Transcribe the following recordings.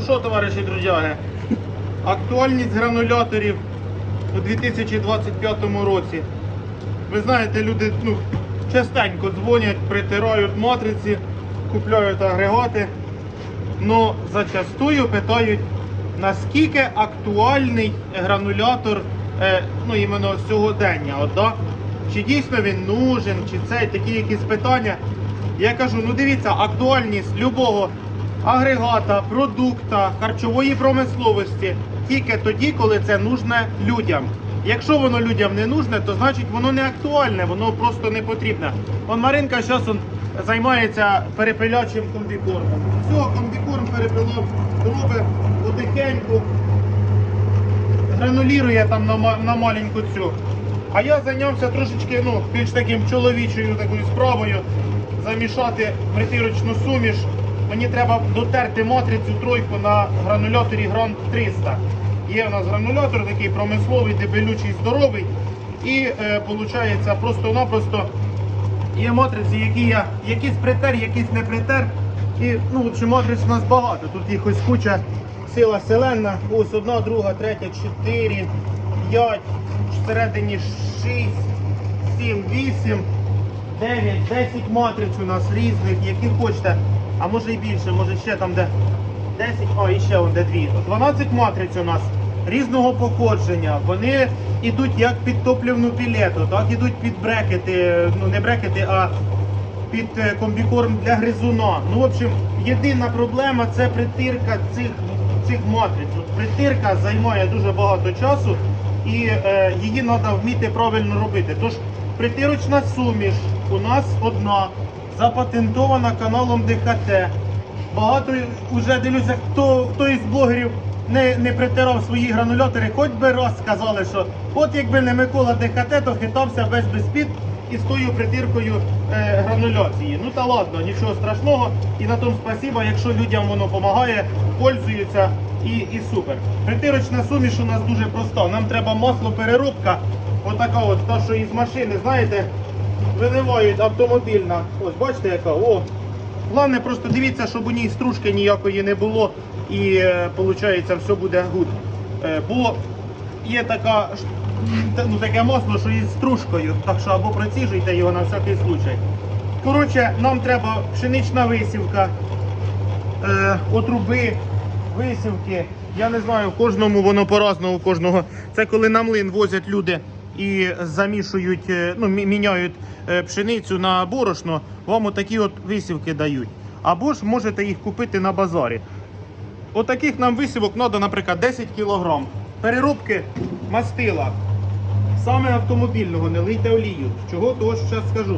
Ну що, товариші друзяги, актуальність грануляторів у 2025 році. Ви знаєте, люди ну, частенько дзвонять, притирають матриці, купляють агрегати. Но зачастую питають, наскільки актуальний гранулятор е, ну, іменно сьогодення. От, да? Чи дійсно він нужен, чи це такі якісь питання. Я кажу, ну дивіться, актуальність любого агрегата, продукта, харчової промисловості тільки тоді, коли це нужне людям. Якщо воно людям не нужне, то значить воно не актуальне, воно просто не потрібне. Он Маринка зараз он займається перепилячим комбікормом. Все, комбікорм перепилав, робить потихеньку, гранулірує там на, на маленьку цю. А я зайнявся трошечки ну, більш таким чоловічою такою справою замішати притирочну суміш. Мені треба дотерти матрицю тройку на грануляторі Гранд 300. Є в нас гранулятор такий промисловий, дебелючий, здоровий. І е, просто-напросто є матриці, які я якісь притер, якісь не притер. І ну, в матриць у нас багато. Тут їх ось куча сила селена. Ось одна, друга, третя, чотири, п'ять, всередині шість, сім, вісім, дев'ять, десять матриць у нас різних, які хочете. А може і більше, може ще там де 10, а і ще вон де дві. 12 матриць у нас різного походження. Вони йдуть як під топлівну пілету, так ідуть під брекети, ну не брекети, а під е, комбікорм для гризуна. Ну, в общем, єдина проблема це притирка цих, цих матриць. От притирка займає дуже багато часу і е, її треба вміти правильно робити. Тож притирочна суміш у нас одна, запатентована каналом ДХТ. Багато вже дивлюся, хто, хто із блогерів не, не притирав свої гранулятори, хоч би раз сказали, що от якби не Микола ДХТ, то хитався весь без під із тою притиркою е, грануляції. Ну та ладно, нічого страшного. І на тому спасіба, якщо людям воно допомагає, пользуються і, і супер. Притирочна суміш у нас дуже проста. Нам треба масло переробка. Отака от, та, що із машини, знаєте, виливають автомобільна. Ось бачите, яка? О, Головне, просто дивіться, щоб у ній стружки ніякої не було і виходить, все буде гуд. Е, бо є така, ну, таке масло, що із стружкою, так що або проціжуйте його на всякий случай. Коротше, нам треба пшенична висівка, е, отруби, висівки. Я не знаю, в кожному воно по-разному, кожного. Це коли на млин возять люди і замішують, е, ну, міняють е, пшеницю на борошно, вам отакі от висівки дають. Або ж можете їх купити на базарі. Отаких нам висівок треба, наприклад, 10 кг. Переробки мастила. Саме автомобільного, не лийте олію. Чого? Того що зараз скажу.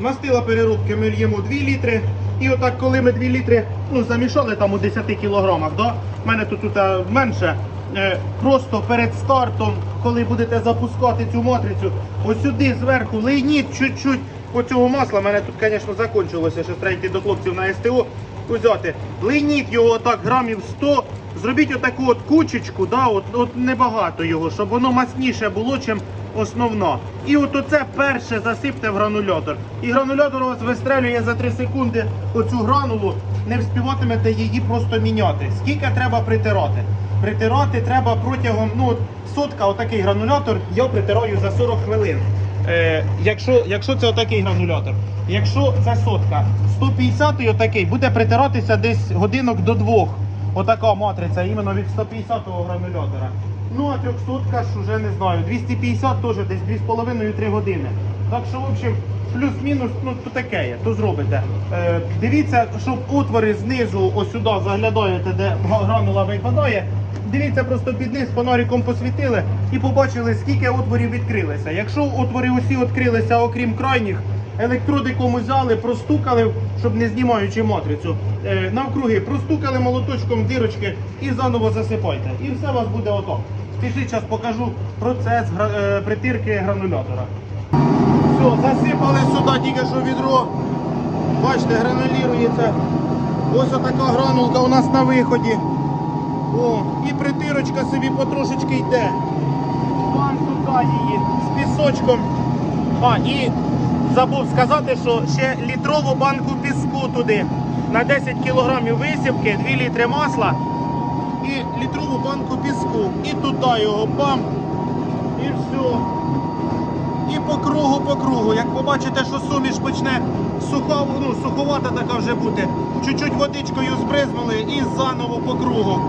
Мастила переробки ми л'ємо 2 літри. І отак, коли ми 2 літри ну, замішали там у 10 кілограмах, да? мене тут, тут е, менше. Е, просто перед стартом, коли будете запускати цю матрицю, ось сюди зверху лийніть чуть-чуть оцього масла. У мене тут, звісно, закінчилося, що треба йти до хлопців на СТО взяти. Лийніть його отак грамів 100, зробіть отаку от кучечку, да, от, от небагато його, щоб воно масніше було, чим основна. І от оце перше засипте в гранулятор. І гранулятор у вас вистрелює за 3 секунди оцю гранулу, не вспіватимете її просто міняти. Скільки треба притирати? Притирати треба протягом, ну сотка, отакий гранулятор, я притираю за 40 хвилин. Е, якщо, якщо це отакий гранулятор. Якщо це сотка, 150-й отакий буде притиратися десь годинок до двох. Отака матриця, іменно від 150-го гранулятора. Ну а 300 ж уже не знаю. 250 теж десь 2,5-3 години. Так що, в общем, плюс-мінус, ну то таке є, то зробите. Е, дивіться, щоб отвори знизу ось сюди заглядаєте, де гранула випадає. Дивіться, просто під низ фонариком посвітили і побачили, скільки отворів відкрилися. Якщо отвори усі відкрилися, окрім крайніх, електроди комусь взяли, простукали, щоб не знімаючи матрицю. Е, навкруги простукали молоточком дірочки і заново засипайте. І все у вас буде ото. Спішіть, зараз покажу процес е, притирки гранулятора. Все, засипали сюди тільки що відро. Бачите, гранулюється. Ось отака гранулка у нас на виході. О, і притирочка собі потрошечки йде. Вон туди її з пісочком. А, і забув сказати, що ще літрову банку піску туди. На 10 кілограмів висівки, 2 літри масла і літрову банку піску. І туди його бам. І все. І по кругу, по кругу. Як побачите, що суміш почне суха, ну, суховата така вже бути, чуть-чуть водичкою збризнули і заново по кругу.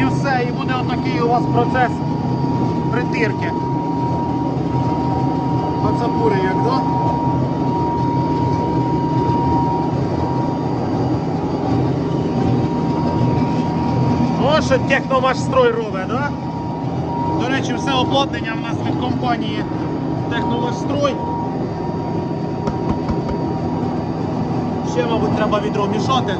І все, і буде отакий у вас процес притирки. Пацапури як, да? О, що техномашстрой робить, да? До речі, все обладнання в нас від компанії Техномашстрой. Ще, мабуть, треба відро мішати.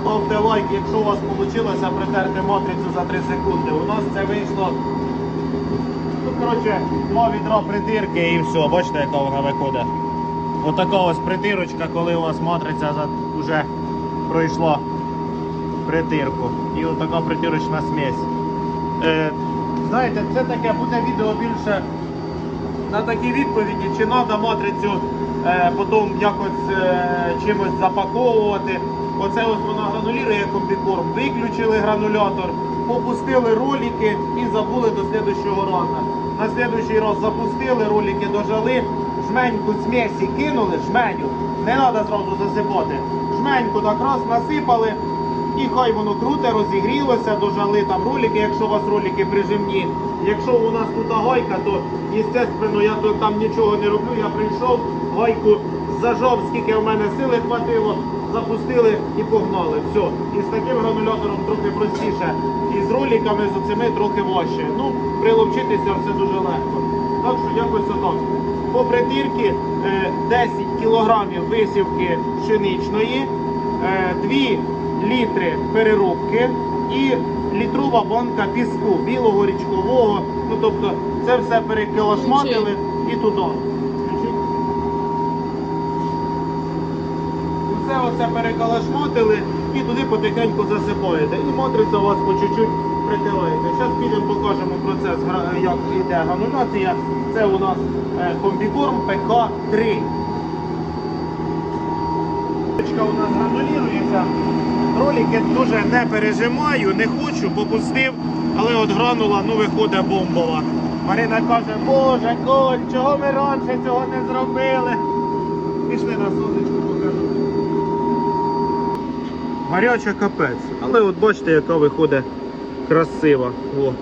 Ставте лайк, якщо у вас вийшло притерти матрицю за 3 секунди. У нас це вийшло. Ну, коротше, два відра притирки і все. Бачите, яка вона виходить. Отака ось притирочка, коли у вас матриця вже пройшла притирку. І отака притирочна смесь. Е, знаєте, це таке буде відео більше на такі відповіді, чи треба матрицю е, потім якось е, чимось запаковувати. Оце ось вона гранулює комбікорм. Виключили гранулятор, попустили ролики і забули до слідущого разу. На слідущий раз запустили, ролики дожали, жменьку смесі кинули, жменю. Не треба зразу засипати. Жменьку так раз насипали. І хай воно круте, розігрілося, дожали там ролики, якщо у вас ролики прижимні. Якщо у нас тут гайка, то естественно я там нічого не роблю. Я прийшов, гайку зажав, скільки в мене сили хватило, запустили і погнали. Все. І з таким гранулятором трохи простіше. І з роликами з оцими трохи важче. Ну, приловчитися все дуже легко. Так що якось отак. По притирки е, 10 кілограмів висівки пшеничної. Е, 2 літри переробки і літрова банка піску білого річкового. Ну тобто це все переколошматили і туди. Все оце переколошматили і туди потихеньку засипаєте. І матриця у вас по чуть-чуть притирається. Зараз підемо покажемо процес, як йде грануляція. Це у нас е, комбікорм ПК-3. Ручка у нас гранулюється. Ролики дуже не пережимаю, не хочу, попустив, але от гранула, ну виходить бомбова. Марина каже, боже, Коль, чого ми раніше цього не зробили? Пішли на сонечку покажу. Гаряча капець. Але от бачите, яка виходить красива. О.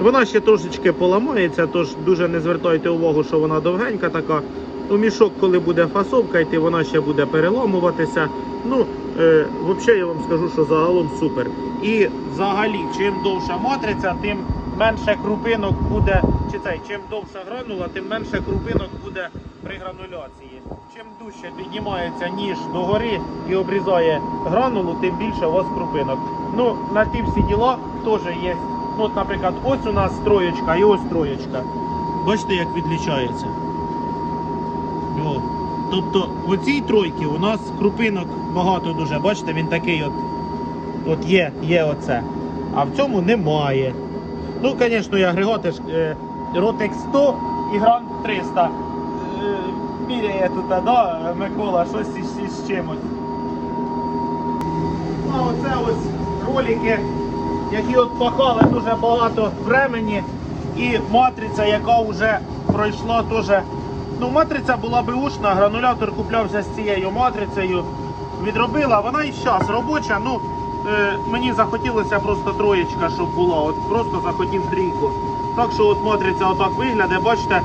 Вона ще трошечки поламається, тож дуже не звертайте увагу, що вона довгенька така. У мішок, коли буде фасовка йти, вона ще буде переламуватися. Ну, е, взагалі я вам скажу, що загалом супер. І взагалі, чим довша матриця, тим менше крупинок буде, чи цей, чим довша гранула, тим менше крупинок буде при грануляції. Чим дужче піднімається ніж догори і обрізає гранулу, тим більше у вас крупинок. Ну, на ті всі діла теж є. Ну, от, наприклад, ось у нас троєчка і ось троєчка. Бачите, як відлічається. О. Тобто в цій тройці у нас крупинок багато дуже. Бачите, він такий от, от є, є оце. А в цьому немає. Ну, звісно, і агрегати Rotex 100 і Grand 300. Е, міряє тут, да, Микола, щось із, із чимось. А оце ось ролики, які от пахали дуже багато времени. І матриця, яка вже пройшла теж. Ну, матриця була беушна, гранулятор куплявся з цією матрицею. Відробила, вона і зараз робоча. Ну, е, мені захотілося просто троєчка, щоб була. От просто захотів трійку. Так що от матриця отак виглядає, бачите,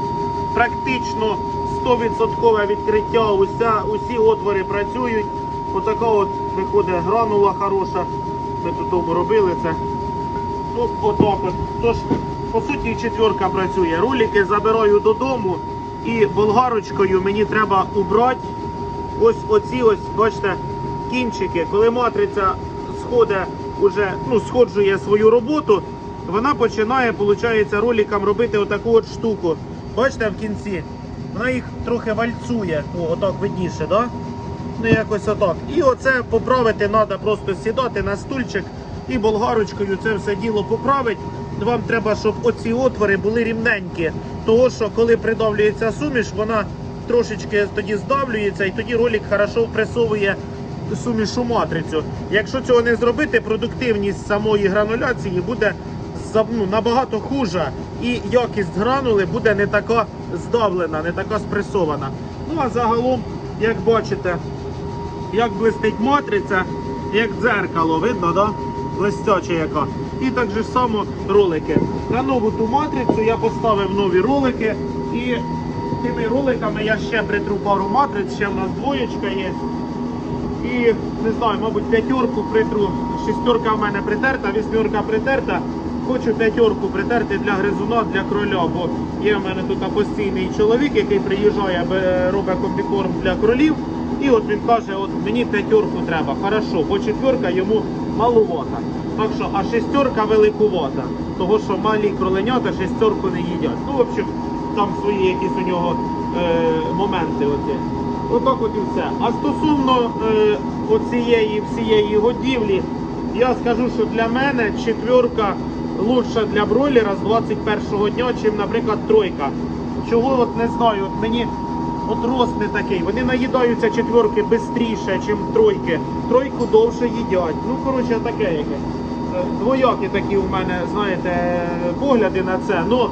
практично 100% відкриття, уся, усі отвори працюють. Отака от виходить гранула хороша. Ми тут тому робили це. Ну, отак от. Тож, по суті, четверка працює. Ролики забираю додому і болгарочкою мені треба убрати ось оці ось, бачите, кінчики. Коли матриця сходить, уже, ну, сходжує свою роботу, вона починає, виходить, роликам робити отаку от штуку. Бачите, в кінці? Вона їх трохи вальцує. О, отак видніше, да? Ну, якось отак. І оце поправити треба просто сідати на стульчик і болгарочкою це все діло поправити. Вам треба, щоб оці отвори були рівненькі. Того, що коли придавлюється суміш, вона трошечки тоді здавлюється, і тоді ролик хорошо впресовує сумішу матрицю. Якщо цього не зробити, продуктивність самої грануляції буде ну, набагато хужа, і якість гранули буде не така здавлена, не така спресована. Ну а загалом, як бачите, як блистить матриця, як дзеркало, видно, да? Блестяча яка. І так же само ролики. На нову ту матрицю я поставив нові ролики. І тими роликами я ще притру пару матриць, ще в нас двоєчка є. І не знаю, мабуть, п'ятерку притру. Шістерка в мене притерта, вісьмерка притерта. Хочу п'ятерку притерти для гризуна, для кроля, бо є в мене тут постійний чоловік, який приїжджає, робить комбікорм для кролів. І от він каже, от мені п'ятерку треба. Хорошо, бо четверка йому малувата. Так що, а шестерка великувата. Того, що малі кроленята шестерку не їдять. Ну, в общем, там свої якісь у нього е, моменти. Оці. Отак от і все. А стосовно е, оцієї всієї годівлі, я скажу, що для мене четверка лучша для бройлера з 21-го дня, чим, наприклад, тройка. Чого от не знаю, от мені от рост не такий. Вони наїдаються четверки швидше, ніж тройки. Тройку довше їдять. Ну, коротше, таке яке. Двоякі такі у мене, знаєте, погляди на це. Ну,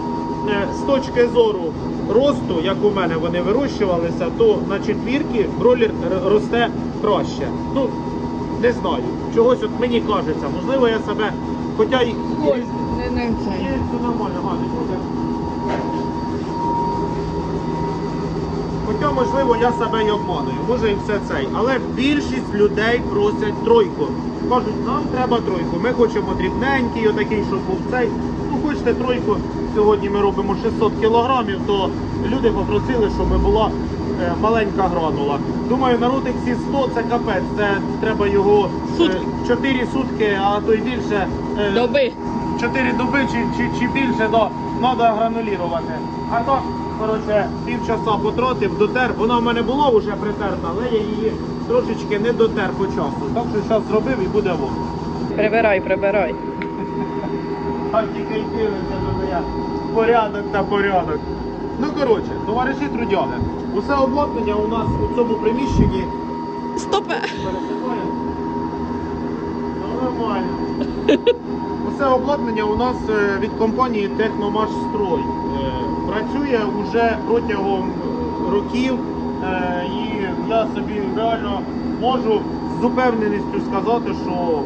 е, з точки зору росту, як у мене вони вирощувалися, то на четвірки бролер росте краще. Ну, не знаю. Чогось от мені кажеться. Можливо, я себе. Хоча й Ой, не, не це. Є, це нормально, гадить буде. Хоча, можливо, я себе й обманую, може і все цей. Але більшість людей просять тройку. Кажуть, нам треба тройку. Ми хочемо дрібненький, отакий, щоб був цей. Ну, хочете тройку, сьогодні ми робимо 600 кілограмів, то люди попросили, щоб була е, маленька гранула. Думаю, на ротиксі 100 це капець, це треба його Сутки. 4 сутки, а то й більше. е, Доби. 4 доби чи, чи, чи більше да, треба гранулірувати. А то, коротше, півчаса потратив, дотер. Вона в мене була вже притерта, але я її трошечки не дотер по часу. Так що зараз зробив і буде вон. Прибирай, прибирай. Так тільки йти вже я. Порядок та порядок. Ну коротше, товариші трудяги, усе обладнання у нас у цьому приміщенні Стопе. Ну, нормально. Усе обладнання у нас е, від компанії Техномаш Строй. Е, Працює вже протягом років е, і я собі реально можу з упевненістю сказати, що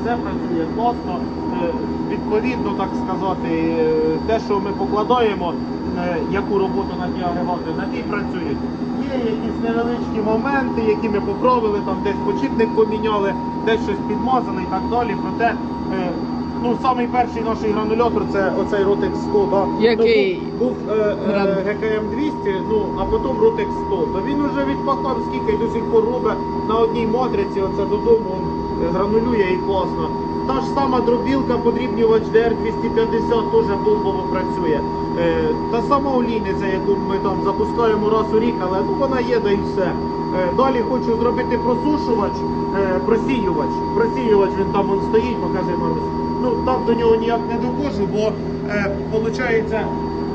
все працює класно. Е, Відповідно, так сказати, е, те, що ми покладаємо, е, яку роботу на ті агрегати, на ті працюють. Є якісь невеличкі моменти, які ми поправили, там десь почіпник поміняли, десь щось підмазали і так далі. Проте, ну, самий перший наш гранулятор це оцей Rotex 100, да? Який? Ну, був, був е, Гран- е, GKM 200, ну, а потім Rotex 100. То він уже відпахав скільки й до сих пор робить на одній матриці, оце додому он, е, гранулює і класно. Та ж сама дробілка, подрібнювач DR250 теж бомбово працює. Е, та сама олійниця, яку ми там запускаємо раз у рік, але ну, вона є, да і все. Е, далі хочу зробити просушувач, е, просіювач. Просіювач він там он стоїть, покажи Марусь. Ну там до нього ніяк не доходжу, бо е, виходить,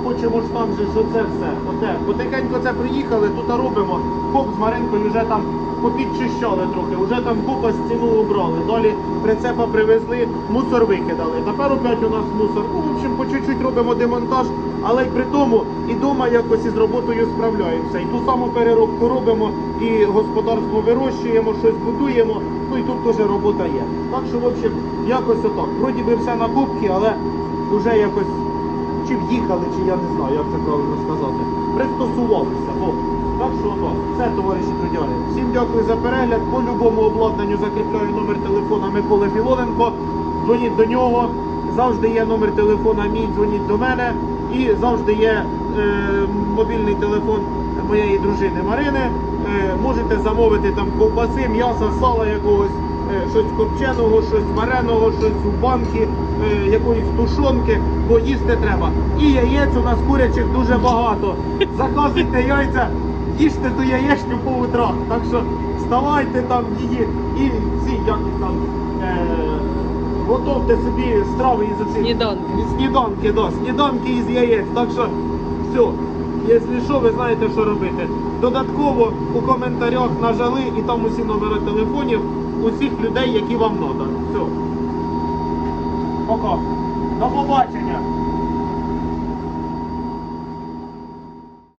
хочемо ж там же ж оце все. Оте. Потихеньку це приїхали, тут робимо. Хоп, з Маринкою вже там попідчищали трохи, вже там купа стіну обрали. Далі прицепа привезли, мусор викидали. Тепер опять у нас мусор. Ну, в общем, по чуть-чуть робимо демонтаж, але й при тому і дома якось із роботою справляємося. І ту саму переробку робимо, і господарство вирощуємо, щось будуємо. Ну і тут теж робота є. Так що, в общем, якось отак. Вроді би все на кубки, але вже якось чи в'їхали, чи я не знаю, як це правильно сказати. Пристосувалися. О. Так що так. Все, товариші трудяги. Всім дякую за перегляд. По любому обладнанню закріпляю номер телефона Миколи Філоненко. Дзвоніть до нього. Завжди є номер телефона мій, дзвоніть до мене. І завжди є е, мобільний телефон моєї дружини Марини. Е, можете замовити там ковбаси, м'яса, сала якогось щось копченого, щось вареного, щось у банки, е, якоїсь тушонки, бо їсти треба. І яєць у нас курячих дуже багато. Заказуйте яйця, їжте ту яєчню по утрах. Так що вставайте там, її і ці як там. Е, Готовте собі страви із оцих Сніданки. Сніданки, да, сніданки із яєць. Так що все. Якщо що, ви знаєте, що робити. Додатково у коментарях нажали і там усі номери телефонів усіх людей, які вам треба. Все. Пока. До побачення.